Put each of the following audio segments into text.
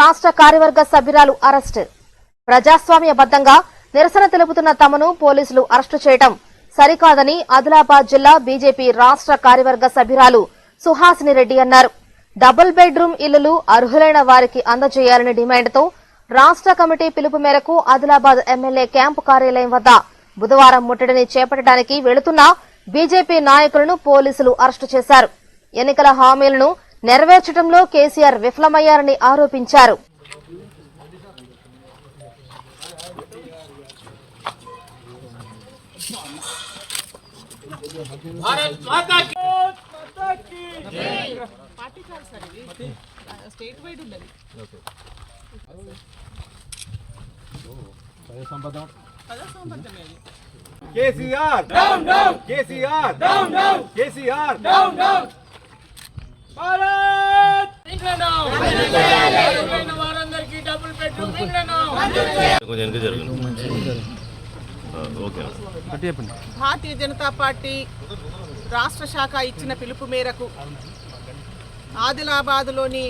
రాష్ట్ర కార్యవర్గ సభ్యురాలు అరెస్ట్. ప్రజాస్వామ్యబద్దంగా నిరసన తెలుపుతున్న తమను పోలీసులు అరెస్టు చేయడం సరికాదని ఆదిలాబాద్ జిల్లా బీజేపీ రాష్ట్ర కార్యవర్గ సభ్యురాలు సుహాసిని రెడ్డి అన్నారు. డబుల్ బెడ్రూమ్ ఇళ్ళు అర్హులైన వారికి అందజేయాలని డిమాండ్తో రాష్ట్ర కమిటీ పిలుపు మేరకు ఆదిలాబాద్ ఎమ్మెల్యే క్యాంపు కార్యాలయం వద్ద బుధవారం ముట్టడిని చేపట్టడానికి వెళుతున్న బీజేపీ నాయకులను పోలీసులు అరెస్టు చేశారు. ఎన్నికల హామీలను నెరవేర్చడంలో కేసీఆర్ విఫలమయ్యారని ఆరోపించారు. స్టేట్ వైడ్ ఉన్నది కేసీఆర్! కేసీఆర్! కేసీఆర్! భారతీయ జనతా పార్టీ రాష్ట్ర శాఖ ఇచ్చిన పిలుపు మేరకు ఆదిలాబాదులోని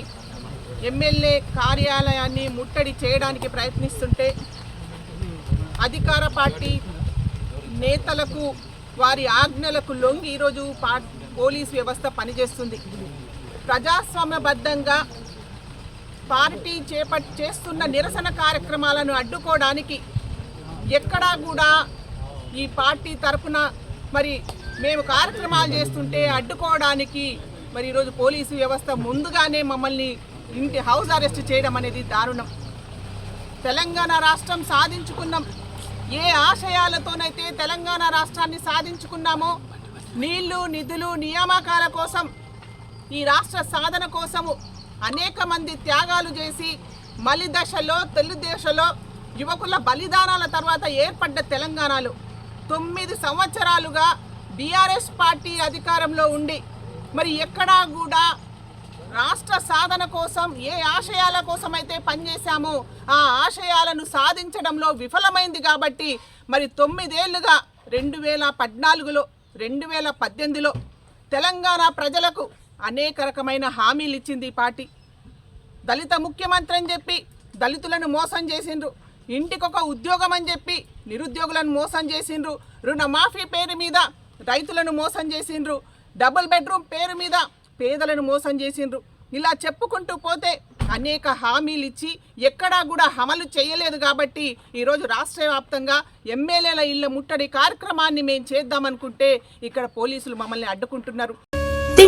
ఎమ్మెల్యే కార్యాలయాన్ని ముట్టడి చేయడానికి ప్రయత్నిస్తుంటే అధికార పార్టీ నేతలకు వారి ఆజ్ఞలకు లొంగి ఈరోజు పా పోలీస్ వ్యవస్థ పనిచేస్తుంది. ప్రజాస్వామ్యబద్ధంగా పార్టీ చేపట్ చేస్తున్న నిరసన కార్యక్రమాలను అడ్డుకోవడానికి ఎక్కడా కూడా ఈ పార్టీ తరఫున మరి మేము కార్యక్రమాలు చేస్తుంటే అడ్డుకోవడానికి మరి ఈరోజు పోలీసు వ్యవస్థ ముందుగానే మమ్మల్ని ఇంటి హౌస్ అరెస్ట్ చేయడం అనేది దారుణం. తెలంగాణ రాష్ట్రం సాధించుకున్నాం. ఏ ఆశయాలతోనైతే తెలంగాణ రాష్ట్రాన్ని సాధించుకున్నామో నీళ్ళు నిధులు నియామకాల కోసం ఈ రాష్ట్ర సాధన కోసము అనేక మంది త్యాగాలు చేసి మలి దశలో తెలుగుదేశంలో యువకుల బలిదానాల తర్వాత ఏర్పడ్డ తెలంగాణలో తొమ్మిది సంవత్సరాలుగా బీఆర్ఎస్ పార్టీ అధికారంలో ఉండి మరి ఎక్కడా కూడా రాష్ట్ర సాధన కోసం ఏ ఆశయాల కోసం అయితే పనిచేశామో ఆ ఆశయాలను సాధించడంలో విఫలమైంది కాబట్టి మరి తొమ్మిదేళ్ళుగా రెండు వేల పద్నాలుగులో రెండు వేల పద్దెనిమిదిలో తెలంగాణ ప్రజలకు అనేక రకమైన హామీలు ఇచ్చింది ఈ పార్టీ. దళిత ముఖ్యమంత్రి అని చెప్పి దళితులను మోసం చేసిండ్రు. ఇంటికొక ఉద్యోగం అని చెప్పి నిరుద్యోగులను మోసం చేసిండ్రు. రుణమాఫీ పేరు మీద రైతులను మోసం చేసిండ్రు. డబుల్ బెడ్రూమ్ పేరు మీద పేదలను మోసం చేసిండ్రు. ఇలా చెప్పుకుంటూ పోతే అనేక హామీలు ఇచ్చి ఎక్కడా కూడా అమలు చేయలేదు కాబట్టి ఈరోజు రాష్ట్ర వ్యాప్తంగా ఎమ్మెల్యేల ఇళ్ళ ముట్టడి కార్యక్రమాన్ని మేము చేద్దామనుకుంటే ఇక్కడ పోలీసులు మమ్మల్ని అడ్డుకుంటున్నారు.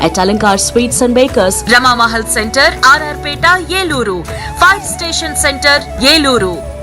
At Alankar Sweets and Bakers, Rama Mahal Center, RR Peta, Yeluru, Fire Station Center, Yeluru.